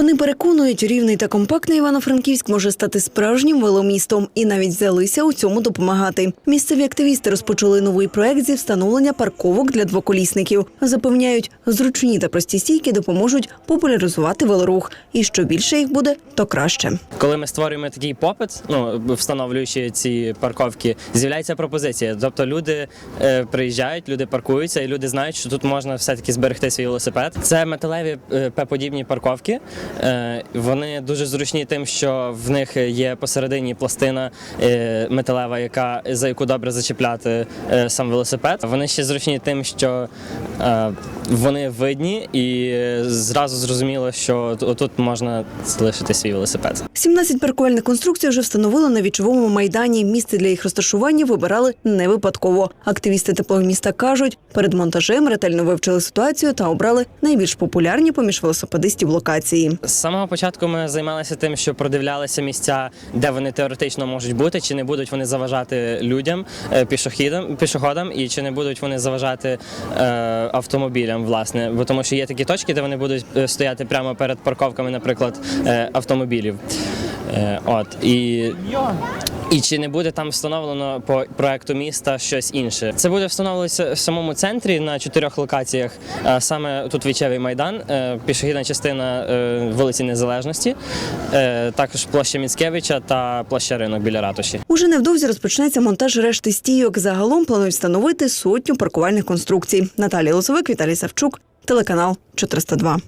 Вони переконують, рівний та компактний Івано-Франківськ може стати справжнім веломістом і навіть взялися у цьому допомагати. Місцеві активісти розпочали новий проект зі встановлення парковок для двоколісників. Запевняють, зручні та прості стійки допоможуть популяризувати велорух. І що більше їх буде, то краще. Коли ми створюємо такий попит, ну встановлюючи ці парковки, з'являється пропозиція. Тобто люди е, приїжджають, люди паркуються, і люди знають, що тут можна все-таки зберегти свій велосипед. Це металеві е, П-подібні парковки. Е, вони дуже зручні тим, що в них є посередині пластина е, металева, яка за яку добре зачіпляти е, сам велосипед. Вони ще зручні тим, що вони видні, і зразу зрозуміло, що тут можна залишити свій велосипед. 17 паркувальних конструкцій вже встановили на вічовому майдані. Місце для їх розташування вибирали не випадково. Активісти теплого міста кажуть, перед монтажем ретельно вивчили ситуацію та обрали найбільш популярні поміж велосипедистів локації. З самого початку ми займалися тим, що продивлялися місця, де вони теоретично можуть бути, чи не будуть вони заважати людям, е, пішохідам, пішоходам, і чи не будуть вони заважати е, автомобілям, власне. Бо тому що є такі точки, де вони будуть е, стояти прямо перед парковками, наприклад, е, автомобілів. Е, от і. І чи не буде там встановлено по проекту міста щось інше? Це буде встановлюватися в самому центрі на чотирьох локаціях. Саме тут Вічевий майдан, е, пішохідна частина е, вулиці Незалежності, е, також площа Міцкевича та площа ринок біля ратуші. Уже невдовзі розпочнеться монтаж решти стійок. Загалом планують встановити сотню паркувальних конструкцій. Наталія Лосовик, Віталій Савчук, телеканал 402.